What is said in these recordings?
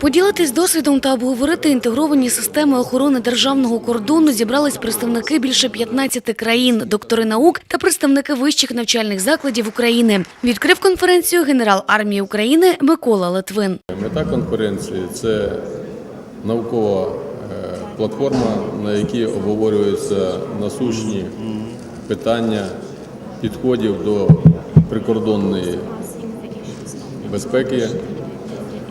Поділитись досвідом та обговорити інтегровані системи охорони державного кордону зібрались представники більше 15 країн, доктори наук та представники вищих навчальних закладів України. Відкрив конференцію генерал армії України Микола Литвин. Мета конференції це наукова е, платформа, на якій обговорюються насущні питання підходів до прикордонної безпеки,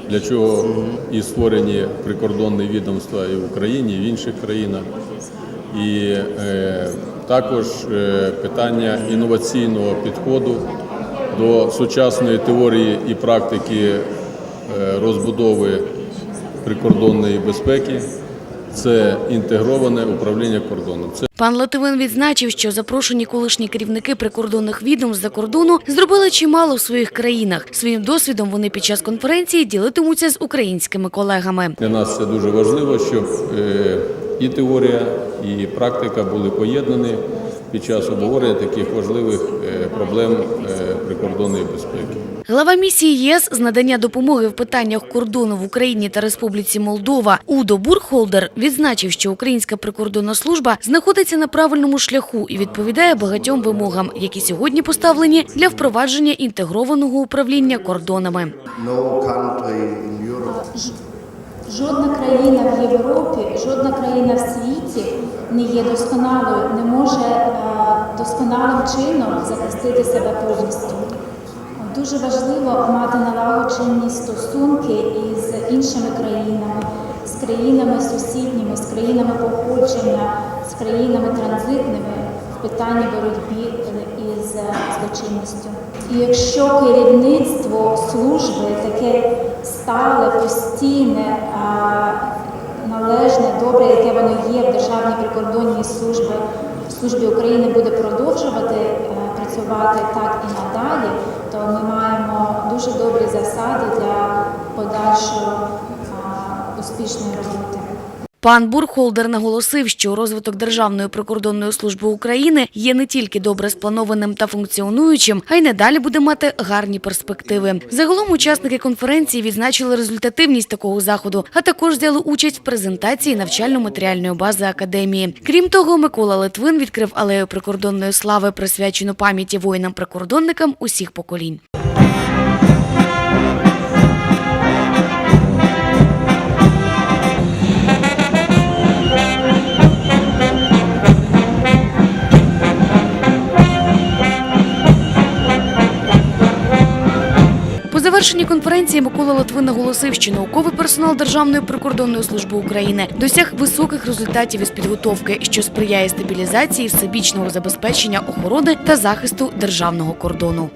для чого і створені прикордонні відомства і в Україні, і в інших країнах. І е, також е, питання інноваційного підходу до сучасної теорії і практики е, розбудови прикордонної безпеки. Це інтегроване управління кордоном. Це Пан Литвин відзначив, що запрошені колишні керівники прикордонних відомств за кордону зробили чимало в своїх країнах. Своїм досвідом вони під час конференції ділитимуться з українськими колегами. Для нас це дуже важливо, щоб е, і теорія, і практика були поєднані під час обговорення таких важливих е, проблем е, прикордонної безпеки. Глава місії ЄС з надання допомоги в питаннях кордону в Україні та Республіці Молдова Удо Бурхолдер відзначив, що українська прикордонна служба знаходиться на правильному шляху і відповідає багатьом вимогам, які сьогодні поставлені для впровадження інтегрованого управління кордонами. Жодна країна в Європі, жодна країна в світі не є досконалою, не може досконалим чином захистити себе повністю. Дуже важливо мати налагоджені стосунки із іншими країнами, з країнами сусідніми, з країнами походження, з країнами транзитними в питанні боротьби із злочинністю. І якщо керівництво служби таке стале, постійне, належне, добре, яке воно є в Державній прикордонній службі, службі України буде продовжувати е, працювати так і надалі, то ми маємо дуже добрі засади для подальшої успішної роботи. Пан Бурхолдер наголосив, що розвиток Державної прикордонної служби України є не тільки добре спланованим та функціонуючим, а й надалі буде мати гарні перспективи. Загалом учасники конференції відзначили результативність такого заходу, а також взяли участь в презентації навчально-матеріальної бази академії. Крім того, Микола Литвин відкрив алею прикордонної слави, присвячену пам'яті воїнам-прикордонникам усіх поколінь. Завершенні конференції Микола Литвин наголосив, що науковий персонал Державної прикордонної служби України досяг високих результатів із підготовки, що сприяє стабілізації всебічного забезпечення охорони та захисту державного кордону.